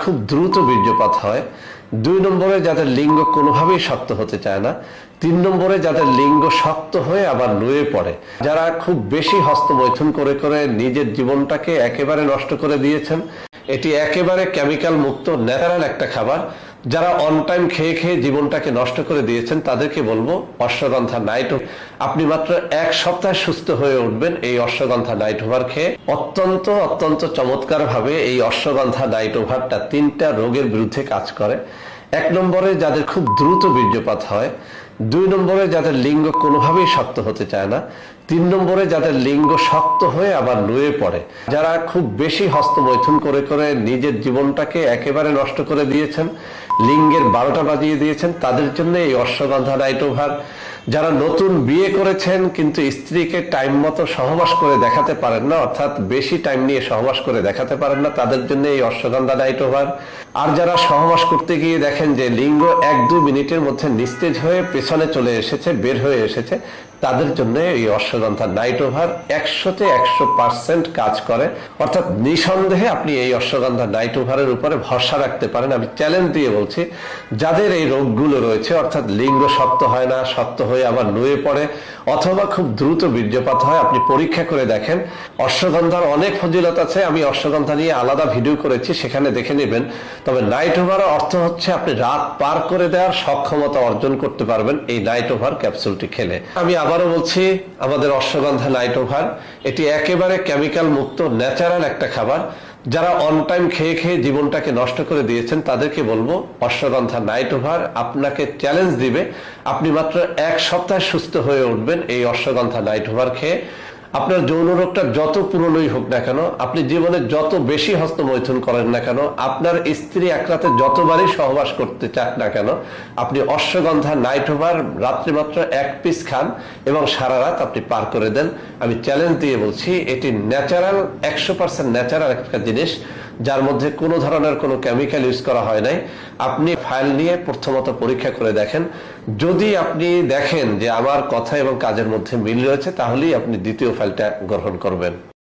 খুব দ্রুত বীর্যপাত হয়। দুই নম্বরে যাদের লিঙ্গ কোনোভাবেই শক্ত হতে চায় না, তিন নম্বরে যাদের লিঙ্গ শক্ত হয়ে আবার নুয়ে পড়ে। যারা খুব বেশি হস্তমৈথুন করে করে নিজের জীবনটাকে একেবারে নষ্ট করে দিয়েছেন, এটি একেবারে কেমিক্যাল মুক্ত ন্যাচারাল একটা খাবার। যারা অন টাইম খেয়ে খেয়ে জীবনটাকে নষ্ট করে দিয়েছেন, তাদেরকে বলব, অশ্বগন্ধা নাইট আপনি মাত্র এক সপ্তাহ সুস্থ হয়ে উঠবেন এই অশ্বগন্ধা নাইট ওভার খেয়ে। অত্যন্ত অত্যন্ত চমৎকার ভাবে এই অশ্বগন্ধা নাইট ওভারটা তিনটা রোগের বিরুদ্ধে কাজ করে। এক নম্বরে যাদের খুব দ্রুত বীর্যপাত হয়, দুই নম্বরে যাদের লিঙ্গ কোনোভাবেই শক্ত হতে চায় না, তিন নম্বরে যাদের লিঙ্গ শক্ত হয়ে আবার নুয়ে পড়ে। যারা খুব বেশি হস্তমৈথুন করে করে নিজের জীবনটাকে একেবারে নষ্ট করে দিয়েছেন লিঙ্গের বারোটা বাজিয়ে দিয়েছেন, তাদের জন্য এই অশ্বগন্ধা নাইট ওভার যারা নতুন বিয়ে করেছেন, কিন্তু স্ত্রীকে টাইম মতো সহবাস করে দেখাতে পারেন না, অর্থাৎ বেশি টাইম নিয়ে সহবাস করে দেখাতে পারেন না, তাদের জন্য এই অশ্বগন্ধা নাইট ওভার আর যারা সহবাস করতে গিয়ে দেখেন যে লিঙ্গ এক দু মিনিটের মধ্যে নিস্তেজ হয়ে পেছনে চলে এসেছে, বের হয়ে এসেছে তাদের জন্য এই অশ্বগন্ধা নাইট ওভার একশোতে একশো পার্সেন্ট কাজ করে। অর্থাৎ নিঃসন্দেহে আপনি এই অশ্বগন্ধা নাইট ওভারের উপরে ভরসা রাখতে পারেন। আমি চ্যালেঞ্জ দিয়ে বলছি, যাদের এই রোগগুলো রয়েছে, অর্থাৎ লিঙ্গ শক্ত হয় না, শক্ত হয়ে আবার নুয়ে পড়ে, অথবা খুব দ্রুত বীর্যপাত হয়, আপনি পরীক্ষা করে দেখেন। অশ্বগন্ধার অনেক ফজিলত আছে, আমি অশ্বগন্ধা নিয়ে আলাদা ভিডিও করেছি, সেখানে দেখে নেবেন। তবে নাইট ওভার অর্থ হচ্ছে আপনি রাত পার করে দেওয়ার সক্ষমতা অর্জন করতে পারবেন এই নাইট ওভার ক্যাপসুলটি খেলে। আমি আবারও বলছি, আমাদের অশ্বগন্ধা নাইট ওভার এটি একেবারে কেমিক্যাল মুক্ত ন্যাচারাল একটা খাবার। যারা অন টাইম খেয়ে খেয়ে জীবনটাকে নষ্ট করে দিয়েছেন, তাদেরকে বলব, অশ্বগন্ধা নাইট ওভার আপনাকে চ্যালেঞ্জ দিবে। আপনি মাত্র এক সপ্তাহ সুস্থ হয়ে উঠবেন এই অশ্বগন্ধা নাইট ওভার খেয়ে। আপনার যৌন রোগটা যত পুরনোই হোক না কেন, আপনি জীবনে যত বেশি হস্তমৈথুন করেন না কেন, আপনার স্ত্রী এক রাতে যতবারই সহবাস করতে চান না কেন, আপনি অশ্বগন্ধা নাইট ওভার রাত্রি মাত্র এক পিস খান এবং সারা রাত আপনি পার করে দেন। আমি চ্যালেঞ্জ দিয়ে বলছি, এটি ন্যাচারাল একশো পার্সেন্ট ন্যাচারাল একটা জিনিস, যার মধ্যে কোনো ধরনের কোনো কেমিক্যাল ইউজ করা হয় নাই। আপনি ফাইল নিয়ে প্রথমত পরীক্ষা করে দেখেন। যদি আপনি দেখেন যে আমার কথা এবং কাজের মধ্যে মিল রয়েছে, তাহলেই আপনি দ্বিতীয় ফাইলটা গ্রহণ করবেন।